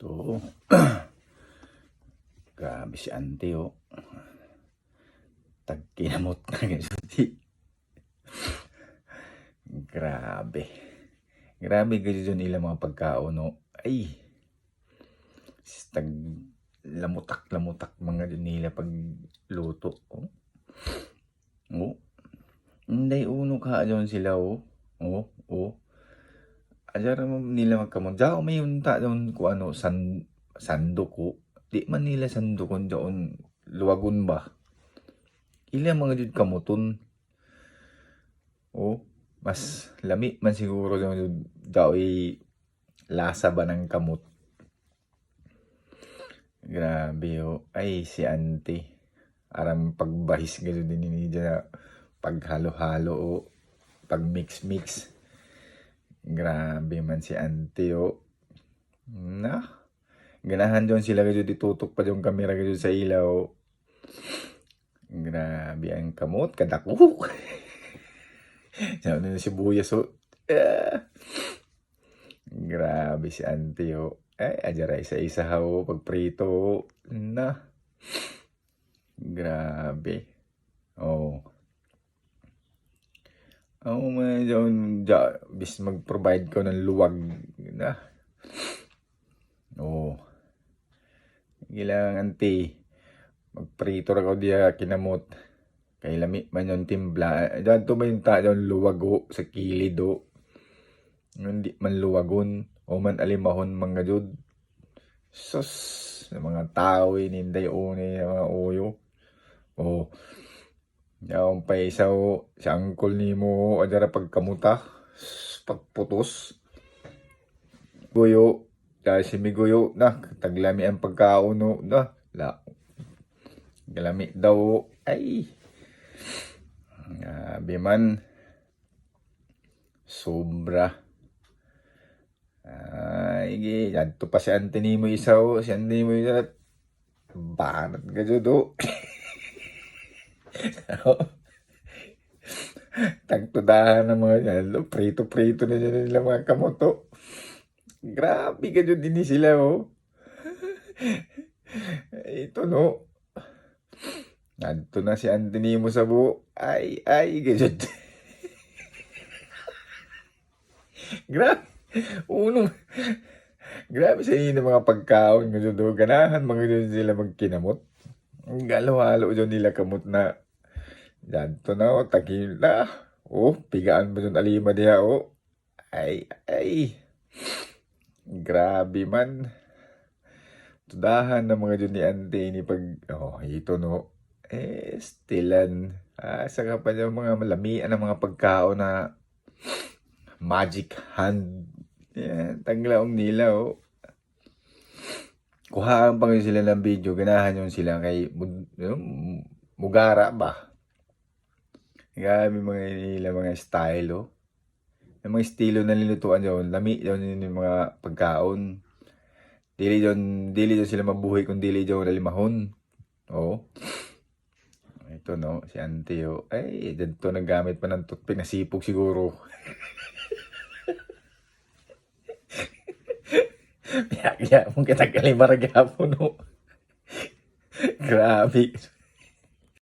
To. Grabe si ante oh. Tagkinamot na ganyan. Grabe. Grabe ganyan dyan nila mga pagkaon no. Ay. Tag lamutak-lamutak mga nila pag luto. Oh. Oh. Hindi uno ka dyan sila oh. Oh. Oh. Ajar mo nila magkamon. Diyan may unta doon ko ano san sando ko. Di man nila sando kon doon luwagon ba. Ila mga jud kamuton. Oh, mas lami man siguro doon daw i lasa ba ng kamot. Grabe oh. Ay si auntie. Aram pagbahis gano'n din ni dyan paghalo-halo o pag mix-mix. Grabe man si auntie oh. Na. Ganahan doon sila kadyo ditutok pa yung kamera kadyo sa ilaw. Grabe ang kamot kadako. Sabi na si Buyas oh. Ah. Grabe si auntie oh. Ay, ajara isa-isa ha oh. Pagprito. Na. Grabe. Oh. Oo, oh, man, bis mag-provide ko ng luwag na. Oo. Oh. Kailangan anti, magprito ra ko diya kinamot. Kay lami man yung timbla. Dyan to ba yung ta dyan luwag o sa kilid o. Hindi man luwagon o man alimahon mga jud. Sus, mga tao ininday o ni mga uyo. Oh. Yaong pa isaw sa angkol ni mo adara pagkamuta pagputos. Guyo dahil si Miguyo na taglami ang pagkauno na la galami daw ay. Grabe man. Sobra. Ay gi adto pa si Anthony mo isaw si Anthony mo isa banat ka do Tagtudahan ng mga yan. Prito-prito na dyan nila mga kamoto. Grabe ka dyan din sila, oh. Ito, no. Nandito na si Anthony mo sa buo. Ay, ay, ganyan. Grabe. Uno. Grabe sa inyo ng mga pagkaon. Ganahan mga dyan sila magkinamot. Galo-halo dyan nila kamot na Danto na o, tagil na. Oh, pigaan mo yung alima niya o. Ay, ay. Grabe man. Tudahan ng mga dyan ni Ante ni pag, oh, ito no. Eh, stilan. Ah, saka pa niya mga malamian ng mga pagkaon na magic hand. Yan, tanglaong nila oh. Kuhaan pa ngayon sila ng video, ganahan yung sila kay Mugara ba? Grabe mga nila mga style oh. Yung mga estilo na nilutuan yun, lami yun yung mga pagkaon. Dili yun, dili yun sila mabuhay kung dili yun nalimahon. Oh. Ito no, si auntie oh. Ay, dito naggamit pa ng toothpick na sipog siguro. Kaya, mong kita kalimara gapon no. Grabe.